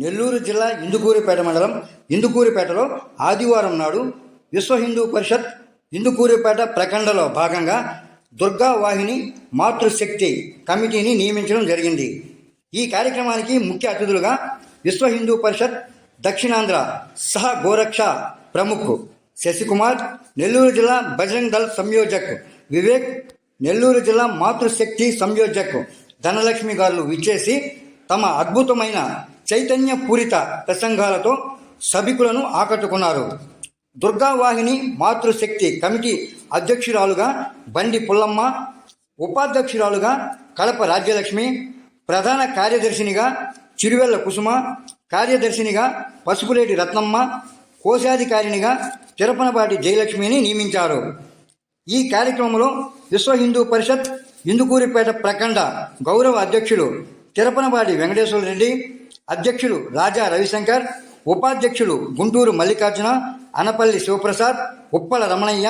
నెల్లూరు జిల్లా ఇందుకూరిపేట మండలం ఇందుకూరిపేటలో ఆదివారం నాడు విశ్వ హిందూ పరిషత్ ఇందుకూరిపేట ప్రఖండలో భాగంగా దుర్గా వాహిని మాతృశక్తి కమిటీని నియమించడం జరిగింది. ఈ కార్యక్రమానికి ముఖ్య అతిథులుగా విశ్వ హిందూ పరిషత్ దక్షిణాంధ్ర సహ గోరక్ష ప్రముఖ్ శశికుమార్ నెల్లూరు జిల్లా బజరంగ్ దళ్ సంయోజక్ వివేక్ నెల్లూరు జిల్లా మాతృశక్తి సంయోజక్ ధనలక్ష్మి గారు విచ్చేసి తమ అద్భుతమైన చైతన్య పూరిత ప్రసంగాలతో సభికులను ఆకట్టుకున్నారు. దుర్గావాహిని మాతృశక్తి కమిటీ అధ్యక్షురాలుగా బండి పుల్లమ్మ ఉపాధ్యక్షురాలుగా కడప రాజ్యలక్ష్మి ప్రధాన కార్యదర్శినిగా చిరువెల్ల కుసుమ కార్యదర్శినిగా పసుపులేటి రత్నమ్మ కోశాధికారినిగా తిరపనపాటి జయలక్ష్మిని నియమించారు. ఈ కార్యక్రమంలో విశ్వ హిందూ పరిషత్ ఇందుకూరిపేట ప్రఖండ గౌరవ అధ్యక్షుడు తిరపనవాడి వెంకటేశ్వర రెడ్డి అధ్యక్షులు రాజా రవిశంకర్ ఉపాధ్యక్షులు గుంటూరు మల్లికార్జున అనపల్లి శివప్రసాద్ ఉప్పల రమణయ్య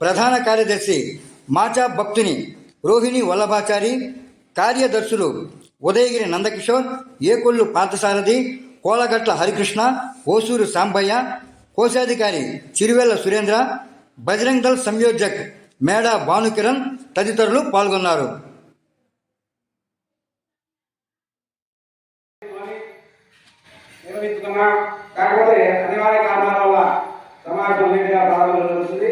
ప్రధాన కార్యదర్శి మాచా భక్తుని రోహిణి వల్లభాచారి కార్యదర్శులు ఉదయగిరి నందకిషోర్ ఏకొల్లు పార్థసారథి కోలగట్ల హరికృష్ణ ఓసూరు సాంబయ్య కోశాధికారి చిరువెల్ల సురేంద్ర బజరంగ్ దళ్ సంయోజక్ మేడా భానుకిరణ్ తదితరులు పాల్గొన్నారు. నిర్వహించుకున్నాం. కాకపోతే అనివార్య కారణాల వల్ల సమాజం మీడియా ప్రారంభం జరుగుతుంది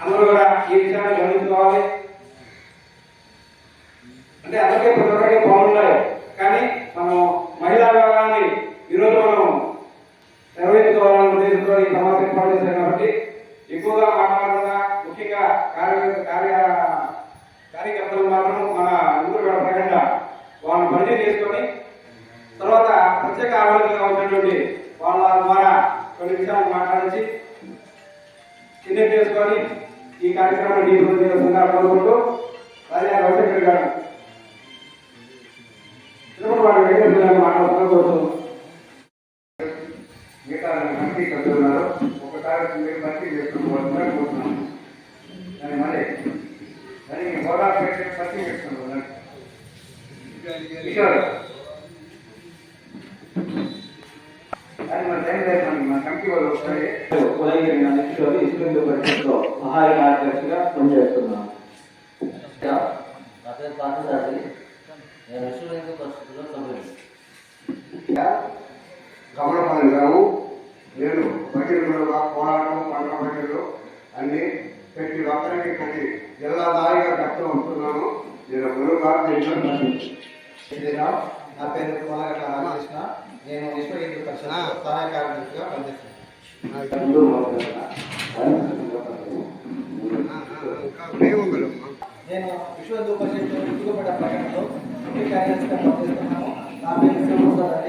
అందరూ కూడా ఈ విషయాన్ని గమనించుకోవాలి. అంటే అందరికీ ప్రతి ఒక్కరికి బాగున్నాయి కానీ మనం మహిళా విభాగాన్ని ఈరోజు మనం నిర్వహించుకోవాలనే ఉద్దేశంతో ఈ సమావేశం ఏర్పాటు చేశాం కాబట్టి ఎక్కువగా మాట్లాడకుండా ముఖ్యంగా కార్య కార్య కార్యకర్తలు మాత్రం మన ఊరు ప్రకంగా వాళ్ళని పరిచయం చేసుకొని ప్రత్యేక ఆలోచనగా ఉన్నటువంటి వాళ్ళ ద్వారా కొన్ని విషయాలు మాట్లాడించి చిన్న చేసుకొని ఈ కార్యక్రమాన్ని డీపీ కోరుకుంటూ రాజా రవిశంకర్ గారు. తిరుమల వారి మాట్లాడుతున్నా కోరుతున్నాం మిగతా మంత్రి కలుగుతున్నారు ఒకసారి మీరు మంత్రి చేసుకోవాలని కోరుతున్నాను దాని మళ్ళీ దానికి హోదా పెట్టి మంత్రి చేస్తున్నాను కిషోర్ మన టైం మన కమిటీ వాళ్ళు వస్తాయి ఉదయగిరి నందకిషోర్ ఇస్లాం పరిషత్లో సహాయ కార్యదర్శిగా పనిచేస్తున్నాను. నా పేరు పార్థసారథి నేను విశ్వ హిందూ పరిస్థితుల్లో సభ్యుడు కమలపాలెం గారు నేను పోరాటం భజనలు అన్ని ప్రతి ఒక్కరికి ప్రతి జిల్లా దారిగా కష్టం వస్తున్నాను నేను గురువు గారు నా పేరు కోలగట్ల రామకృష్ణ. నేను విశ్వ హిందూ పరిషత్ సహాయ కార్యదర్శిగా పనిచేస్తున్నాను. నేను విశ్వ హిందూ పరిషత్ ఇందుకుపేట ప్రకటనలో ముఖ్య కార్యదర్శిగా పనిచేస్తున్నాను. నా పేరు శివప్రసాద్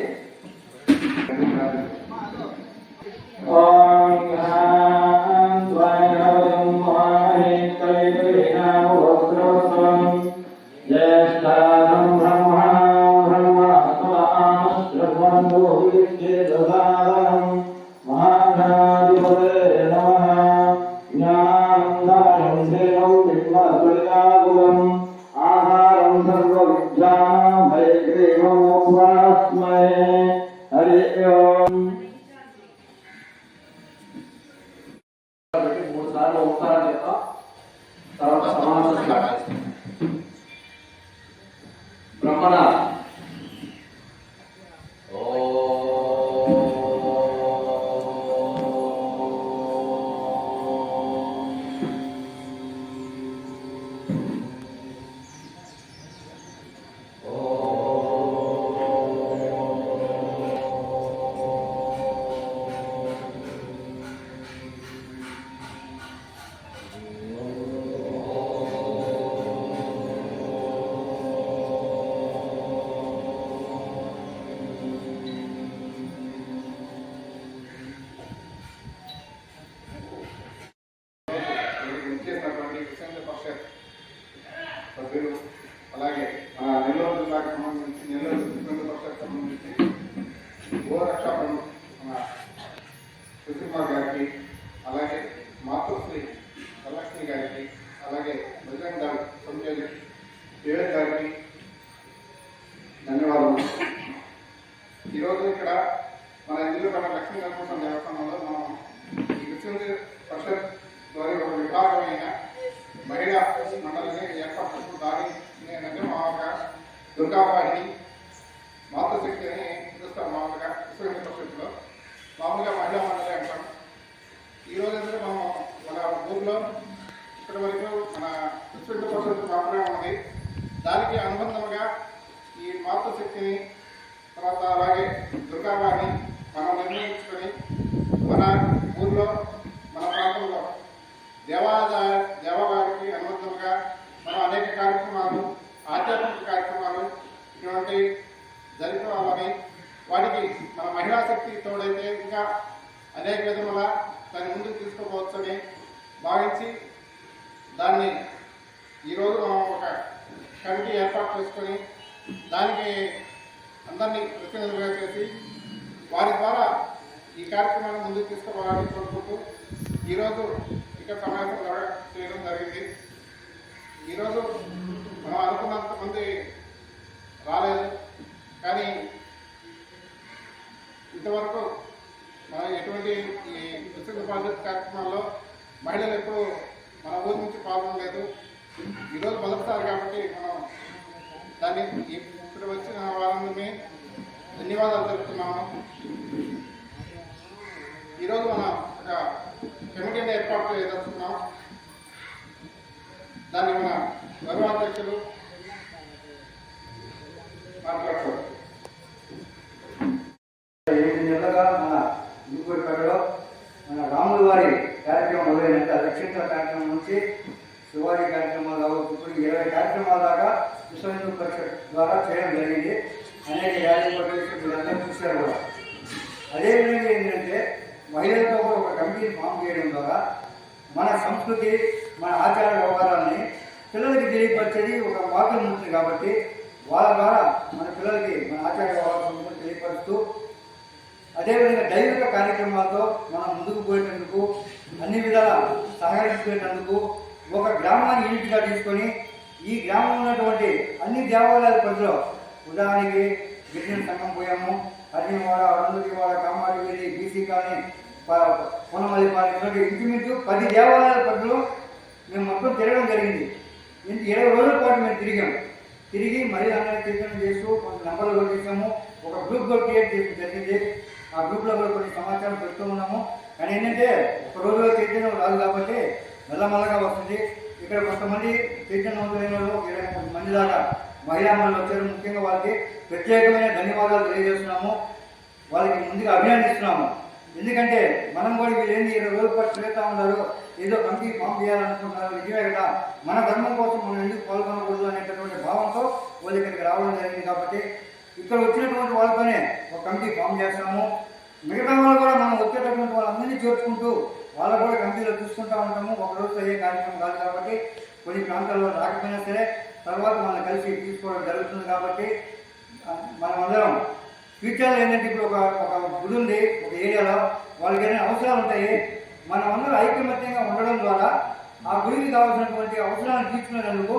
విశాఖ పరిషత్ సభ్యులు అలాగే మన నెల్లూరు జిల్లాకు సంబంధించి నెల్లూరు విశాఖ పరిషత్ సంబంధించి గోరక్షాపణ మన సుకుమార్ గారికి అలాగే మాతృశ్రీ వరలక్ష్మి గారికి అలాగే బజరంగ్ గారు సంజయ్ దేవర్ గారికి ధన్యవాదాలు ఈరోజు ఇక్కడ మన ఇల్లు మన లక్ష్మీ నరసింహ దేవస్థానంలో మనం విశ్వ పరిషత్ ద్వారా ఒక విభాగమైన మహిళా మండలిని ఏర్పాటు చేసిన దాని ఏంటంటే మామూలుగా దుర్గావాహిని మాతృశక్తి అని పిలుస్తాం మామూలుగా విశ్వ పరిస్థితిలో మామూలుగా మహిళా మండలి అంటాం. ఈ రోజు మనం మన ఊర్లో ఇప్పటి వరకు మన విశ్వ పరిస్థితి మాత్రమే ఉన్నది. దానికి అనుబంధంగా ఈ మాతృశక్తిని తర్వాత అలాగే దుర్గావాహిని మనం నిర్ణయించుకొని మన ఊర్లో మన ప్రాంతంలో దేవాదాయ దేవాలయానికి అనుబంధంగా మనం అనేక కార్యక్రమాలు ఆధ్యాత్మిక కార్యక్రమాలు ఇటువంటి జరుపుకోవాలని వాటికి మన మహిళా శక్తి తోడైతే ఇంకా అనేక విధముల దాన్ని ముందుకు తీసుకుపోవచ్చని భావించి దాన్ని ఈరోజు మనం ఒక కమిటీ ఏర్పాటు చేసుకొని దానికి అందరినీ ప్రతినిధులుగా చేసి వారి ద్వారా ఈ కార్యక్రమాన్ని ముందుకు తీసుకోవాలని కోరుకుంటూ ఈరోజు ఇక్కడ సమావేశం చేయడం జరిగింది. ఈరోజు మనం అనుకున్నంత మంది రాలేదు. కానీ ఇంతవరకు మన ఎటువంటి ఈ విస్తృత ప్రాజెక్ట్ కార్యక్రమాల్లో మహిళలు ఎప్పుడూ మన ఊరి నుంచి పాల్గొనలేదు ఈరోజు మొదటిసారి కాబట్టి మనం దాన్ని ఇప్పుడు వచ్చిన వారందరినీ ధన్యవాదాలు తెలుపుతున్నాము. ఈరోజు మన ఒక కమిటీని ఏర్పాటు చేయదలుచుకున్నాం దాన్ని మన గౌరవాధ్యక్షులు మాట్లాడతారు. ఎనిమిది నెలలుగా మన ఇంకోటిపేటలో మన రాముల వారి కార్యక్రమం మొదలైనట్టు రక్షించిన కార్యక్రమం నుంచి శివాజీ కార్యక్రమాలు కావచ్చు ఇప్పుడు ఇరవై కార్యక్రమాల దాకా విశ్వ హిందూ పరిషత్ ద్వారా చేయడం జరిగింది. అనేక యాభై వీళ్ళందరూ చూశారు కూడా. అదేవిధంగా ఏంటంటే మహిళలతో కమిటీని ఫామ్ చేయడం ద్వారా మన సంస్కృతి మన ఆచార వ్యవహారాన్ని పిల్లలకి తెలియపరిచేది ఒక మాతృ ఉంటుంది కాబట్టి వాళ్ళ ద్వారా మన పిల్లలకి మన ఆచార వ్యవహారాలను తెలియపరుస్తూ అదేవిధంగా దైవిక కార్యక్రమాలతో మనం ముందుకు పోయేటందుకు అన్ని విధాల సహకరించుకునేటందుకు ఒక గ్రామాన్ని యూనిట్గా తీసుకొని ఈ గ్రామంలో ఉన్నటువంటి అన్ని దేవాలయాల పరిధిలో ఉదాహరణకి గిరిజన సంఘం పోయాము. అర్జునవాడ అరుంధతివాడ కామారెడ్డి బీసీ కాలనీ పొన్నమల్లిపాలెం ఇటువంటి ఇంచుమించు పది దేవాలయాల పరిధిలో మేము మొత్తం తిరగడం జరిగింది. ఇంత ఇరవై రోజుల పాటు మేము తిరిగాము తిరిగి మరీ అందరినీ కీర్తన చేస్తూ కొంత నెంబర్లు కూడా చేసాము ఒక గ్రూప్ కూడా క్రియేట్ చేయడం జరిగింది. ఆ గ్రూప్లో కూడా కొన్ని సమాచారం పెడుతూ ఉన్నాము. కానీ ఏంటంటే ఒక రోజులో చైతన్యం రాదు కాబట్టి మెల్లమెల్లగా వస్తుంది. ఇక్కడ కొంతమంది చైతన్యవంతులైన వాళ్ళు ఒక ఇరవై ముప్పై మంది దాకా మహిళా మహిళలు వచ్చారు. ముఖ్యంగా వాళ్ళకి ప్రత్యేకమైన ధన్యవాదాలు తెలియజేస్తున్నాము. వాళ్ళకి ముందుగా అభినందిస్తున్నాము. ఎందుకంటే మనం కూడా వీళ్ళు ఇరవై రోజుల పాటు తిరుగుతూ ఉన్నారు ఏదో కమిటీ ఫామ్ చేయాలనుకుంటున్నారు. నిజమే కదా మన ధర్మం కోసం మనం ఎందుకు పాల్గొనకూడదు అనేటటువంటి భావంతో వాళ్ళు ఇక్కడికి రావడం జరిగింది కాబట్టి ఇక్కడ వచ్చినటువంటి వాళ్ళతోనే ఒక కమిటీ ఫామ్ చేస్తాము. మిగతా వాళ్ళు కూడా మనం వచ్చేటటువంటి వాళ్ళందరినీ చేర్చుకుంటూ వాళ్ళ కూడా కమిటీలో చూసుకుంటూ ఉంటాము. ఒక రోజు అయ్యే కార్యక్రమం కాదు కాబట్టి కొన్ని ప్రాంతాల్లో రాకపోయినా సరే తర్వాత మనం కలిసి తీసుకోవడం జరుగుతుంది కాబట్టి మనమందరం ఫ్యూచర్లో ఏంటంటే ఇప్పుడు ఒక ఒక గుడి ఉంది ఒక ఏరియాలో. వాళ్ళకి ఏదైనా అవసరాలు ఉంటాయి మనం అందరూ ఐకమత్యంగా ఉండడం ద్వారా ఆ గుడికి కావాల్సినటువంటి అవసరాలను తీర్చుకునేందుకు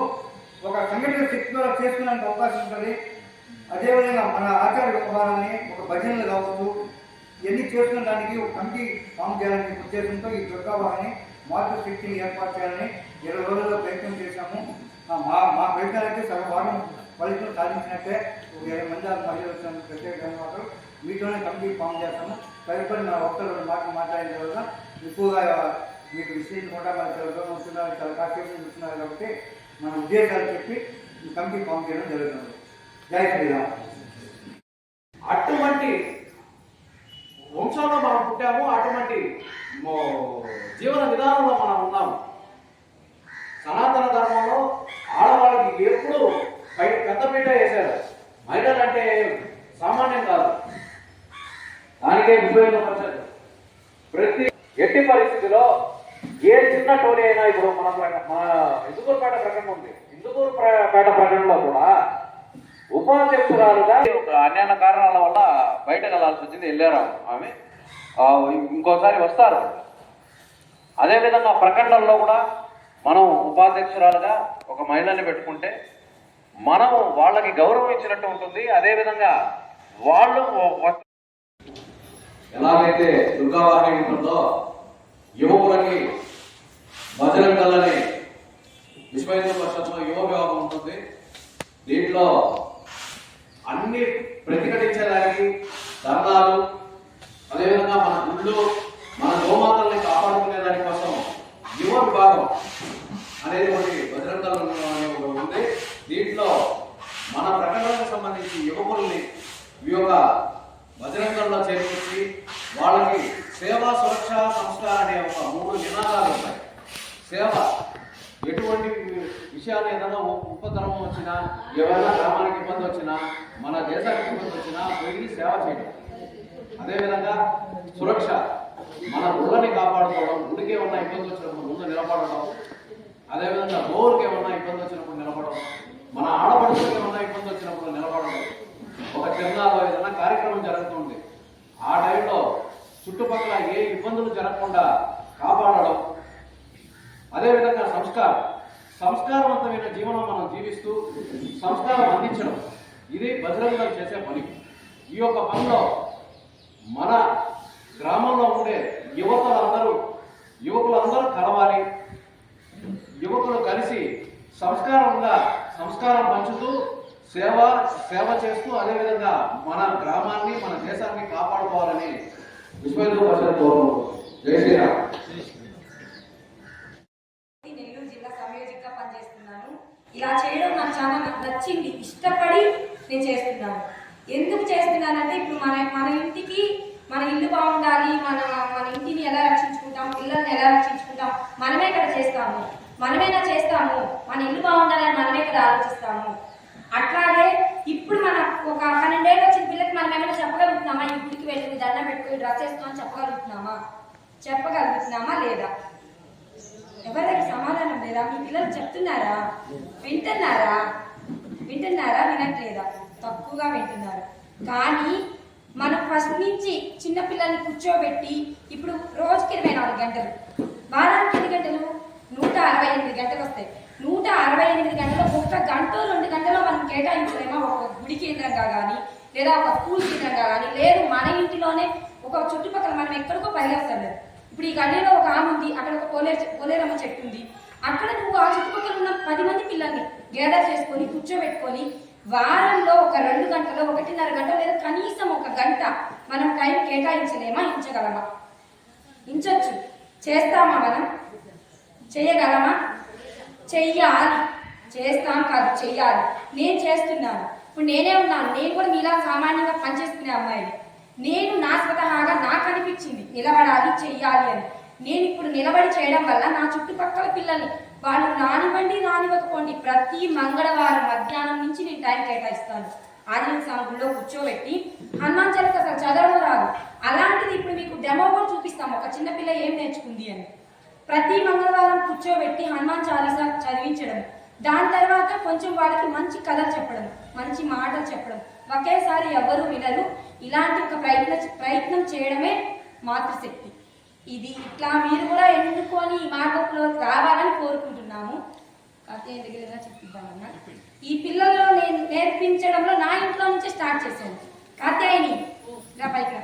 ఒక సంఘటన శక్తి ద్వారా చేసుకునే అవకాశం ఉంటుంది. అదేవిధంగా మన ఆచార వ్యవహారాన్ని ఒక భజనలు కావచ్చు ఇవన్నీ చేసుకునే దానికి ఒక కమిటీ ఫామ్ చేయాలని ఉద్దేశంతో ఈ దుర్గావాహిని మాతృశక్తిని ఏర్పాటు చేయాలని ఇరవై రోజుల్లో ప్రయత్నం చేశాము. మా మా మా ప్రయత్నాలైతే సగభాగం ఫలితం సాధించినట్టే ఒక ఇరవై మంది ఆ మహిళలు వచ్చిన ప్రత్యేక ధన్యవాదాలు. మీతోనే కమిటీ ఫామ్ చేస్తాము. తదుపరి నా ఒక్కరు రెండు మాటలు మాట్లాడిన తర్వాత ఎక్కువగా మీకు విషయం కూడా మన తెలుగులో వస్తున్నారు చాలా కాసేపు చూస్తున్నారు కాబట్టి మన ఉద్దేశాలు చెప్పి ఈ కమిటీ ఫామ్ చేయడం జరుగుతుంది. జై శ్రీరామ్. అటువంటి వంశంలో మనం పుట్టాము. అటువంటి జీవన విధానంలో మనం ఉన్నాము. బయట వేశారు. మహిళలు అంటే సామాన్యం కాదు. దానికే ఉపయోగపరచదు ప్రతి ఎట్టి పరిస్థితిలో ఏ చిన్న టోలీ అయినా ఇప్పుడు మన మన ఇందుకూరుపేట ప్రకటన ఉంది. ఇందుకూరుపేట ప్రకటనలో కూడా ఉపాధ్యక్షురాలుగా ఒక అన్యాన కారణాల వల్ల బయటకు వెళ్ళాల్సి వచ్చింది వెళ్ళారు ఆమె. ఇంకోసారి వస్తారు. అదేవిధంగా ప్రకటనల్లో కూడా మనం ఉపాధ్యక్షురాలుగా ఒక మహిళని పెట్టుకుంటే మనం వాళ్ళకి గౌరవం ఇచ్చినట్టు ఉంటుంది. అదేవిధంగా వాళ్ళు ఎలాగైతే దుర్గావాహిని ఉంటుందో యువకులకి భజన కళ్ళని హిందూ పరిషత్లో యువ విభాగం ఉంటుంది. దీంట్లో అన్ని ప్రతిఘటించడానికి ధర్నాలు అదేవిధంగా మన గుళ్ళు మన గోమాతల్ని కాపాడుకునే దానికోసం యువ విభాగం అనేది ఒకటి బజరంగ ఉంది. దీంట్లో మన ప్రకటనకు సంబంధించి యువకుల్ని యోగ భజరంగంలో బజరంగంలో చేర్పించి వాళ్ళకి సేవా సురక్ష సంస్కారం అనే ఒక మూడు నినాదాలు ఉన్నాయి. సేవ ఎటువంటి విషయాలు ఏదైనా ఉపద్రవం వచ్చినా ఏమైనా గ్రామానికి ఇబ్బంది వచ్చినా మన దేశానికి ఇబ్బంది వచ్చినా పోయి సేవ చేయడం అదేవిధంగా సురక్ష మన గుళ్ళని కాపాడుకోవడం గుడికి ఏమన్నా ఇబ్బంది వచ్చినప్పుడు ముందు నిలబడడం అదేవిధంగా గోవులకి ఏమన్నా ఇబ్బంది వచ్చినప్పుడు నిలబడడం మన ఆడపడుచులకు ఏమన్నా ఇబ్బంది వచ్చినప్పుడు నిలబడడం. ఒక చిన్నాలో ఏదైనా కార్యక్రమం జరుగుతుంది. ఆ టైంలో చుట్టుపక్కల ఏ ఇబ్బందులు జరగకుండా కాపాడడం. అదేవిధంగా సంస్కారం. సంస్కారవంతమైన జీవనం మనం జీవిస్తూ సంస్కారం అందించడం. ఇది బజరంగం చేసే పని. ఈ యొక్క పనిలో మన గ్రామంలో ఉండే యువకులందరూ యువకులందరూ కలవాలి. యువకులు కలిసి సంస్కారంగా సంస్కారం పంచుతూ సేవ సేవ చేస్తూ అదేవిధంగా మన గ్రామాన్ని మన దేశాన్ని కాపాడుకోవాలని విశ్వేంద్ర పరిషత్ జై శ్రీరామ్. నెల్లూరు జిల్లా పనిచేస్తున్నాను. ఇలా చేయడం నాకు చాలా నాకు నచ్చింది. ఇష్టపడి నేను చేస్తున్నాను. ఎందుకు చేస్తున్నానంటే ఇప్పుడు మన మన ఇంటికి మన ఇల్లు బాగుండాలి మన మన ఇంటిని ఎలా రక్షించుకుంటాం పిల్లల్ని ఎలా రక్షించుకుంటాం మనమే ఇక్కడ చేస్తాము. మనమేనా చేస్తాము? మన ఇల్లు బాగుండాలని మనమే కదా ఆలోచిస్తాము. అట్లాగే ఇప్పుడు మన ఒక పన్నెండేళ్ళు వచ్చిన పిల్లకి మనం ఏమైనా చెప్పగలుగుతున్నామా? ఈ గుడికి వెళ్ళి దండం పెట్టుకుని డ్రెస్ వేసుకోమని చెప్పగలుగుతున్నామా? చెప్పగలుగుతున్నామా లేదా? ఎవరికి సమాధానం లేదా? మీ పిల్లలు చెప్తున్నారా? వింటున్నారా? వింటున్నారా? వినట్లేదా? తక్కువగా వింటున్నారు. కానీ మనం ఫస్ట్ నుంచి చిన్న పిల్లల్ని కూర్చోబెట్టి ఇప్పుడు రోజుకి ఇరవై నాలుగు గంటలు వారానికి ఎన్ని గంటలు? నూట అరవై ఎనిమిది గంటలు వస్తాయి నూట అరవై ఎనిమిది గంటలు ఒక్క గంట రెండు గంటలో మనం కేటాయించలేమా? ఒక గుడి కేంద్రంగా కానీ లేదా ఒక స్కూల్ కేంద్రంగా కానీ లేదు మన ఇంటిలోనే ఒక చుట్టుపక్కల మనం ఎక్కడికో పరిగెత్తాం లేదు. ఇప్పుడు ఈ గల్లీలో ఒక ఆమె ఉంది అక్కడ ఒక పోలే పోలేరమ్మ చెట్టు ఉంది. అక్కడ నువ్వు ఆ చుట్టుపక్కల ఉన్న పది మంది పిల్లల్ని గ్యాదర్ చేసుకొని కూర్చోబెట్టుకొని వారంలో ఒక రెండు గంటలో ఒకటిన్నర గంట లేదా కనీసం ఒక గంట మనం టైం కేటాయించలేమా? ఇంచగలమా? ఇంచచ్చు. చేస్తామా మనం? చేయగలమా? చెయ్యాలి. చేస్తాం కాదు చెయ్యాలి. నేను చేస్తున్నాను. ఇప్పుడు నేనే ఉన్నాను. నేను కూడా మీలా సామాన్యంగా పనిచేసుకునే అమ్మాయిని. నేను నా స్వతహాగా నాకు అనిపించింది నిలబడాలి చెయ్యాలి అని. నేను ఇప్పుడు నిలబడి చేయడం వల్ల నా చుట్టుపక్కల పిల్లల్ని వాళ్ళు రానివ్వండి రానివ్వకపోండి ప్రతి మంగళవారం మధ్యాహ్నం నుంచి నేను టైం కేటాయిస్తాను. ఆదిన సాగుల్లో కూర్చోబెట్టి హనుమాన్ చరిత్ర అసలు చదవడం రాదు. అలాంటిది ఇప్పుడు మీకు డెమో కూడా చూపిస్తాం. ఒక చిన్నపిల్ల ఏం నేర్చుకుంది అని. ప్రతి మంగళవారం కూర్చోబెట్టి హనుమాన్ చాలీసా చదివించడం. దాని తర్వాత కొంచెం వాళ్ళకి మంచి కథలు చెప్పడం మంచి మాటలు చెప్పడం. ఒకేసారి ఎవరు వినరు. ఇలాంటి ఒక ప్రయత్న ప్రయత్నం చేయడమే మాతృశక్తి. ఇది ఇట్లా మీరు కూడా ఎన్నుకొని ఈ మార్గంలో రావాలని కోరుకుంటున్నాము. కాకపోతే దగ్గరగా చెప్పిద్దామన్నా ఈ పిల్లల్లో నేను నేర్పించడంలో నా ఇంట్లో నుంచే స్టార్ట్ చేశాను. కాత్యాయని రా పైకి రా.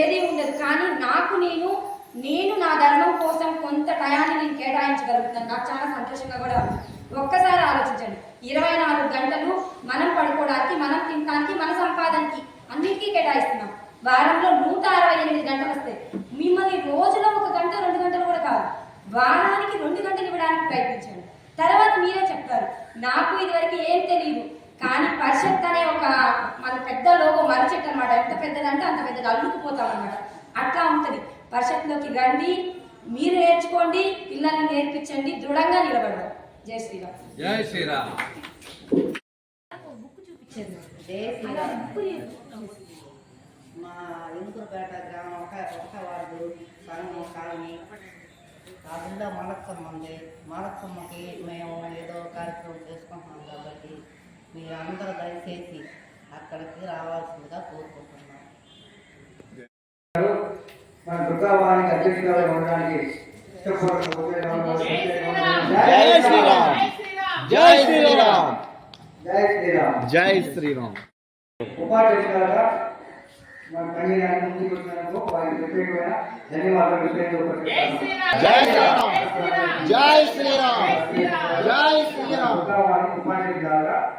ఏది ఉండదు. కానీ నాకు నేను నేను నా ధర్మం కోసం కొంత టయాన్ని నేను కేటాయించగలుగుతాను. నాకు చాలా సంతోషంగా కూడా ఉంది. ఒక్కసారి ఆలోచించండి. ఇరవై నాలుగు గంటలు మనం పడుకోవడానికి మనం తినడానికి మన సంపాదనకి అన్నిటికీ కేటాయిస్తున్నాం. వారంలో నూట అరవై ఎనిమిది గంటలు వస్తాయి. మిమ్మల్ని రోజులో ఒక గంట రెండు గంటలు కూడా కాదు. వారానికి రెండు గంటలు ఇవ్వడానికి ప్రయత్నించండి. తర్వాత మీరే చెప్తారు. నాకు ఇదివరకు ఏం తెలియదు కానీ పరిషత్ అనే ఒక మన పెద్ద లోగో మరచెట్టు అనమాట ఎంత పెద్దదంటే అంత పెద్దది. అల్లుకుపోతాం అనమాట అట్లా ఉంటుంది. పరిషత్లోకి రండి మీరు నేర్చుకోండి పిల్లల్ని నేర్పించండి దృఢంగా నిలబడాలి జై శ్రీరామ్. జై శ్రీరామ్. బుక్ జై అలా శ్రీరామ్. బుక్ మా ఇంకురుపేట గ్రామం ఒక ఒక వార్డు సంఘం కాలనీ. కాకుండా మలక్కమ్మ ఉంది. మలక్కమ్మకి మేము ఏదో కార్యక్రమం చేసుకుంటున్నాం కాబట్టి మీరు అందరూ దయచేసి అక్కడికి రావాల్సిందిగా కోరుకుంటున్నాం. మన దుర్గావానికి అధ్యక్షురాలు ఉండడానికి ఇష్టపడుతున్న జై శ్రీరామ్. జై శ్రీరామ్. జై శ్రీరామ్. జై శ్రీరామ్. ఉపాధ్యక్షులుగా మన పనిచేయడానికి ముందుకు వచ్చినందుకు వారికి ప్రత్యేకమైన ధన్యవాదాలు విషయంలో జై శ్రీరామ్. జై శ్రీరామ్. జై శ్రీరామ్. దుర్గావానికి ఉపాధ్యక్షులుగా